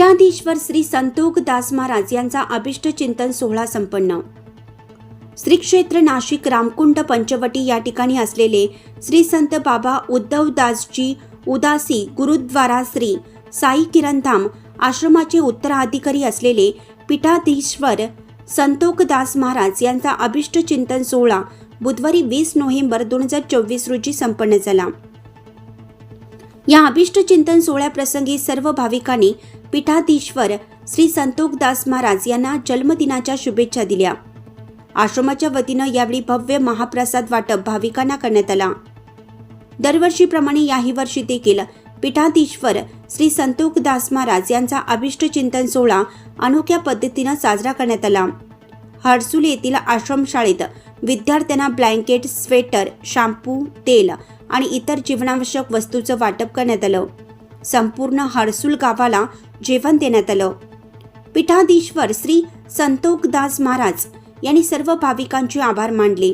पीठाधीश्वर श्री संतोष दास महाराज यांचा अभिष्ट चिंतन सोहळा संपन्न. श्री क्षेत्र नाशिक रामकुंड पंचवटी या ठिकाणी असलेले श्री संत बाबा उद्धवदासजी उदासी गुरुद्वारा श्री साई किरणधाम आश्रमाचे उत्तराधिकारी असलेले पीठाधीश्वर संतोखदास महाराज यांचा अभिष्ट चिंतन सोहळा बुधवारी वीस नोव्हेंबर दोन हजार चोवीस रोजी संपन्न झाला. या अभिष्ट चिंतन सोहळ्याप्रसंगी सर्व भाविकांनी पीठाधीश्वर श्री संतोखदास महाराज यांना जन्मदिनाच्या शुभेच्छा दिल्या. आश्रमाच्या वतीनं यावेळी भव्य महाप्रसाद वाटप भाविकांना करण्यात आला. दरवर्षीप्रमाणे याही वर्षी देखील पीठाधीश्वर श्री संतोखदास महाराज यांचा अभिष्ट चिंतन सोहळा अनोख्या पद्धतीनं साजरा करण्यात आला. हर्सुल येथील आश्रमशाळेत विद्यार्थ्यांना ब्लँकेट स्वेटर शॅम्पू तेल आणि इतर जीवनावश्यक वस्तूचं वाटप करण्यात आलं. संपूर्ण हर्सुल गावाला जेवण देण्यात आलं. पीठाधीश्वर श्री संतोखदास महाराज यांनी सर्व भाविकांचे आभार मानले.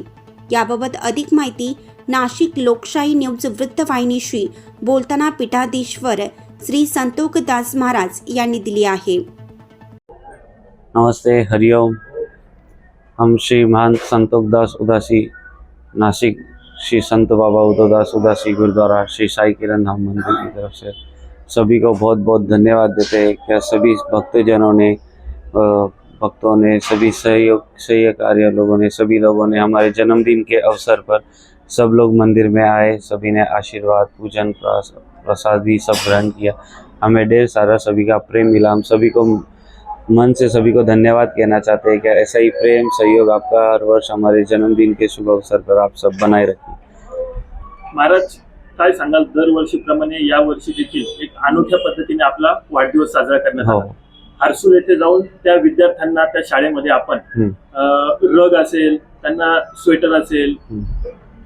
याबाबत अधिक माहिती नाशिक लोकशाही न्यूज वृत्तवाहिनीशी बोलताना पीठाधीश्वर श्री संतोखदास महाराज यांनी दिली आहे. नमस्ते हरिओम. हम श्री महान संतोखदास उदासी नाशिक श्री संत बाबा उदोदास उदासी गुरुद्वारा श्री साई किरण धाम मंदिर की तरफ से सभी को बहुत बहुत धन्यवाद देते हैं क्या सभी भक्तजनों ने भक्तों ने सभी सहयोग सहकार्य लोगों ने सभी लोगों ने हमारे जन्मदिन के अवसर पर सब लोग मंदिर में आए सभी ने आशीर्वाद पूजन प्रसाद भी सब ग्रहण किया। हमें ढेर सारा सभी का प्रेम मिला हम सभी को मन से सभी को धन्यवाद कहना चाहते हैं कि ऐसा ही प्रेम सहयोग आपका हर वर्ष हमारे जन्मदिन के शुभ अवसर पर आप सब बनाए रखिए महाराज काय सांगाल? दरवर्षीप्रमाणे या वर्षी देखील एक अनोख्या पद्धतीने आपला वाढदिवस साजरा करण्यात हो. आला हर्सूल येथे जाऊन त्या विद्यार्थ्यांना त्या शाळेमध्ये आपण रग असेल त्यांना स्वेटर असेल.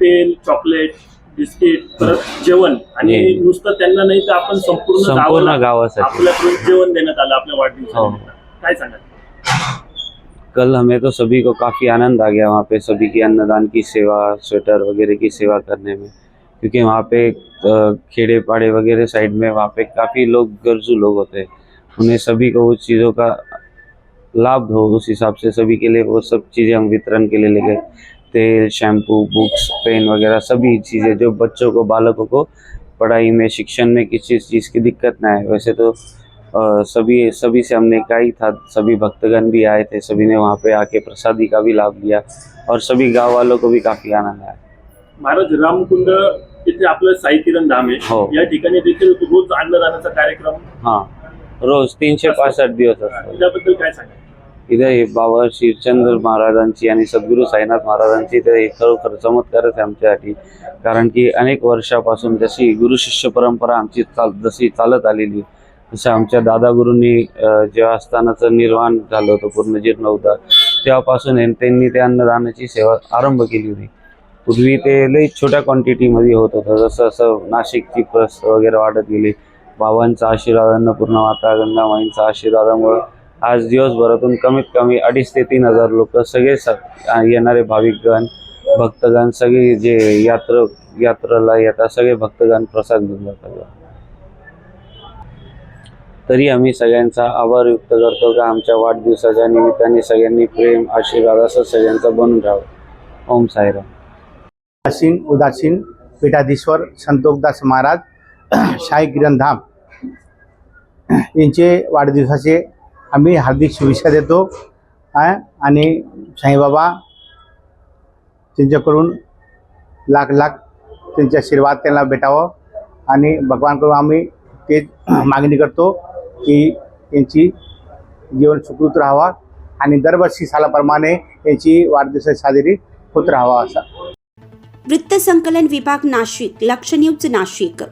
तेल चॉकलेट बिस्किट परत जेवण आणि. नुसतं त्यांना नाही तर आपण संपूर्ण संपूर्ण गावाला गावासाठी. आपल्याकडून जेवण देण्यात आलं आपल्या हो. वाढदिवसाला कल हमें तो सभी को काफ़ी आनंद आ गया वहाँ पे, सभी की अन्नदान की सेवा, स्वेटर वगैरह की सेवा करने में। क्योंकि वहाँ पे खेड़े पाड़े वगैरह साइड में वहाँ पे काफ़ी लोग, गर्जू लोग होते हैं। उन्हें सभी को उस चीज़ों का लाभ हो, उस हिसाब से सभी के लिए वो सब चीज़ें हम वितरण के लिए ले गए। तेल, शैम्पू, बुक्स, पेन वगैरह सभी चीज़ें जो बच्चों को, बालकों को पढ़ाई में, शिक्षण में किसी चीज़ की दिक्कत ना है वैसे तो अ, सभी सभी से हमने कहा ही था सभी भक्तगण भी आए थे सभी ने वहाँ पे आके प्रसादी का भी लाभ लिया और सभी गांव वालों को भी काफ़ी आनंद आया। महाराज रामकुंड इथे आपलं साई किरण धाम आहे. हो. या ठिकाणी देखील रोज अन्नदानाचा कार्यक्रम? हाँ. रोज तीनशे पासष्ट दिवस असतात त्याबद्दल काय सांगाल? इथं हे बाबा श्रीचंद्र महाराजांची आणि सद्गुरू साईनाथ महाराजांची हे खरोखर चमत्कारच आहे आमच्यासाठी. कारण की अनेक वर्षापासून जशी गुरु शिष्य परंपरा आमची चाल जशी चालत आलेली जसं आमच्या दादागुरूंनी जेव्हा असतानाचं निर्माण झालं होतं पूर्ण जीर्ण होता तेव्हापासून त्यांनी त्या अन्नदानाची सेवा आरंभ केली होती. पूर्वी ते लई छोट्या क्वांटिटीमध्ये होत होतं. जसं असं नाशिकची प्रस वगैरे वाढत गेली बाबांचा आशीर्वाद अन्नपूर्ण माता गंगामाईंचा आशीर्वादामुळं आज दिवसभरातून कमीत कमी अडीच ते तीन हजार लोक सगळे स येणारे भाविकगण भक्तगण सगळे जे यात्र यात्रेला येतात सगळे भक्तगण प्रसाद घेऊन जातात. तरी आम्ही सगळ्यांचा आभार व्यक्त करतो का आमच्या वाढदिवसाच्या निमित्ताने सगळ्यांनी प्रेम आशीर्वाद असं सगळ्यांचं बनून राहावं. ओम साईराम. उदासीन उदासीन पीठाधीश्वर संतोखदास महाराज शाही किरण धाम. यांचे वाढदिवसाचे आम्ही हार्दिक शुभेच्छा देतो आणि साईबाबा त्यांच्याकडून लाख लाख त्यांचे आशीर्वाद त्यांना भेटावं आणि भगवानकडून आम्ही ते मागणी करतो. की त्यांची जीवन सुखरूप राहावा आणि दरवर्षी सालाप्रमाणे याची वाढदिवस साजरी होत राहावा असा. वृत्त संकलन विभाग नाशिक लक्ष न्यूज नाशिक.